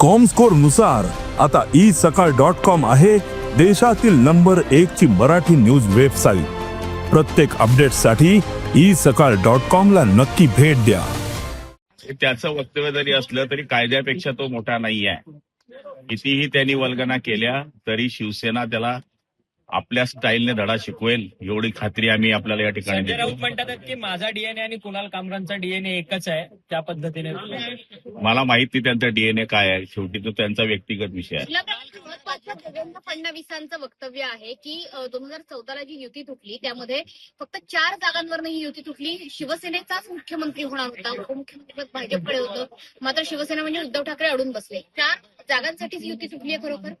कॉमस्कोरनुसार आता ई सकाळ dot com आहे देशातील नंबर एक ची मराठी न्यूज वेबसाईट प्रत्येक अपडेटसाठी ई सकाळ डॉट कॉम ला नक्की भेट द्या. त्याचं वक्तव्य जरी असलं तरी कायद्यापेक्षा तो मोठा नाही आहे कितीही त्यांनी वल्गना केल्या तरी शिवसेना त्याला आपल्या स्टाईलने धडा शिकवेल एवढी खात्री आम्ही आपल्याला या ठिकाणी राऊत म्हणतात की माझा डीएनए आणि कुणाल कामरांचा डीएनए एकच आहे त्या पद्धतीने. मला माहिती त्यांचा डीएनए काय आहे शेवटी तो त्यांचा व्यक्तिगत विषय आहे. देवेंद्र फडणवीसांचं वक्तव्य आहे की दोन हजार चौदाला जी युती तुटली त्यामध्ये फक्त चार जागांवर ही युती तुटली. शिवसेनेचाच मुख्यमंत्री होणार होता उपमुख्यमंत्री पद भाजपकडे होतं. मात्र शिवसेना म्हणजे उद्धव ठाकरे अडून बसले. चार जागांसाठीच युती तुटली आहे खरोखर.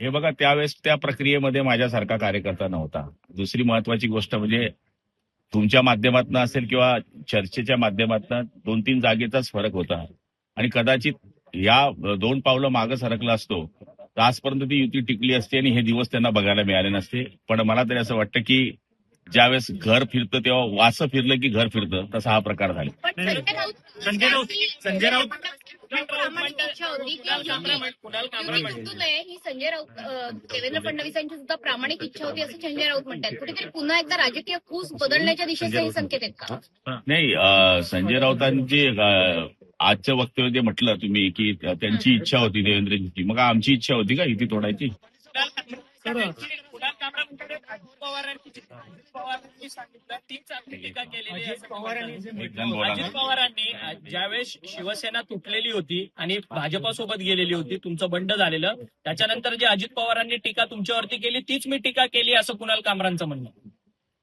हे बघा त्यावेळेस त्या प्रक्रियेमध्ये माझ्यासारखा कार्यकर्ता नव्हता. दुसरी महत्वाची गोष्ट म्हणजे तुमच्या माध्यमातून असेल किंवा चर्चेच्या माध्यमातून दोन तीन जागेचाच फरक होता. आणि कदाचित या दोन पावलं मागं सरकला असतो तर आजपर्यंत ती युती टिकली असते आणि हे दिवस त्यांना बघायला मिळाले नसते. पण मला तरी असं वाटतं की ज्यावेळेस घर फिरतं तेव्हा वास फिरलं की घर फिरतं तसा हा प्रकार झाला. संजय राऊत- संजय राऊत- प्रामाणिक इच्छा होती की ही संजय राऊत देवेंद्र फडणवीसांची सुद्धा प्रामाणिक इच्छा होती असं संजय राऊत म्हणतात कुठेतरी पुन्हा एकदा राजकीय कूस बदलण्याच्या दिशेचे हे संकेत आहेत का? नाही संजय राऊतांची अं, आजचं वक्तव्य जे म्हटलं तुम्ही की त्यांची इच्छा होती देवेंद्रजींची. मग आमची इच्छा होती का युती तोडायची? अजित पवारांनी अजित पवारांनी सांगितलं तीच आपली टीका केलेली आहे असं पवारांनी एकदम बोला ना. अजित पवारांनी अ, ज्यावेळेस शिवसेना तुटलेली होती आणि भाजपासोबत गेलेली होती तुमचं बंड झालेलं त्याच्यानंतर जे अजित पवारांनी टीका तुमच्यावरती केली तीच मी टीका केली असं कुणाल कामरांचं म्हणणं आहे.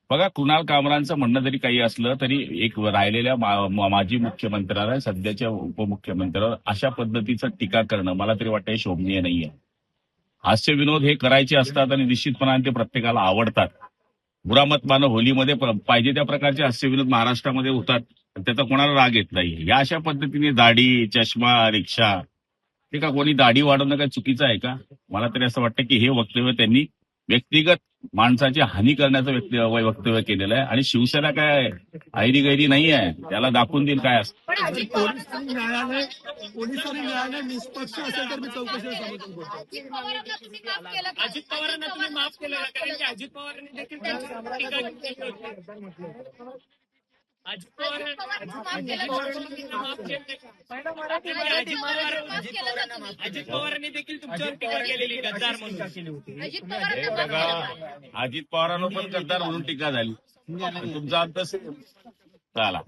बघा कुणाल कामरांचं म्हणणं जरी काही असलं तरी एक राहिलेल्या मा- मा- माजी मुख्यमंत्र्याला सध्याच्या उपमुख्यमंत्र्यावर अशा पद्धतीचं टीका करणं मला तरी वाटतं हे शोभनीय नाहीये हास्य विनोद हे करायचे असतात आणि निश्चितपणाने ते प्रत्येकाला आवडतात. बुरामतमानं होलीमध्ये पाहिजे त्या प्रकारचे हास्य विनोद महाराष्ट्रामध्ये होतात. त्याचा कोणाला राग येत नाही. या अशा पद्धतीने दाढी चष्मा रिक्षा ते का कोणी दाढी वाढवणं काय चुकीचं आहे का? मला तरी असं वाटतं की हे वक्तव्य त्यांनी व्यक्तिगत माणसाची हानी करण्याचं व्यक्ति- वक्तव्य केलेलं आहे. आणि शिवसेना काय ऐरी गैरी नाही आहे. त्याला दाखवून देईल काय असतं. पण अजित पवार पोलिसांनी न्यायालय पोलिसांनी न्यायालय निष्पक्ष असेल तर मी चौकशीला समर्थन करतो अजित पवारांना तुम्ही माफ केलं? कारण की अजित पवारांनी देखील अजित पवार अजित पवारांना देखील तुमच्यावर टीका केलेली गद्दार म्हणून केली होती अजित पवारांवर पण गद्दार म्हणून टीका झाली. तुमचा अंत चला.